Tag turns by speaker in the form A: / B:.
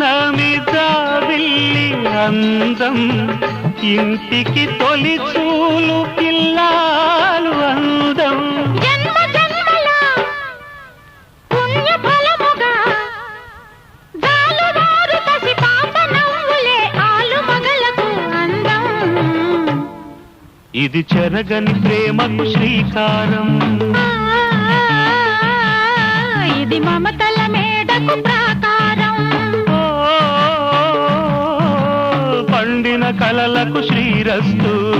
A: నమిదావిల్లి అందం ఇంటికి తొలి చూలు పిల్లాలు అందం ఇది చెరగని ప్రేమకు శ్రీకారం
B: ఇది మమతల
A: కలలకు శ్రీరస్తు.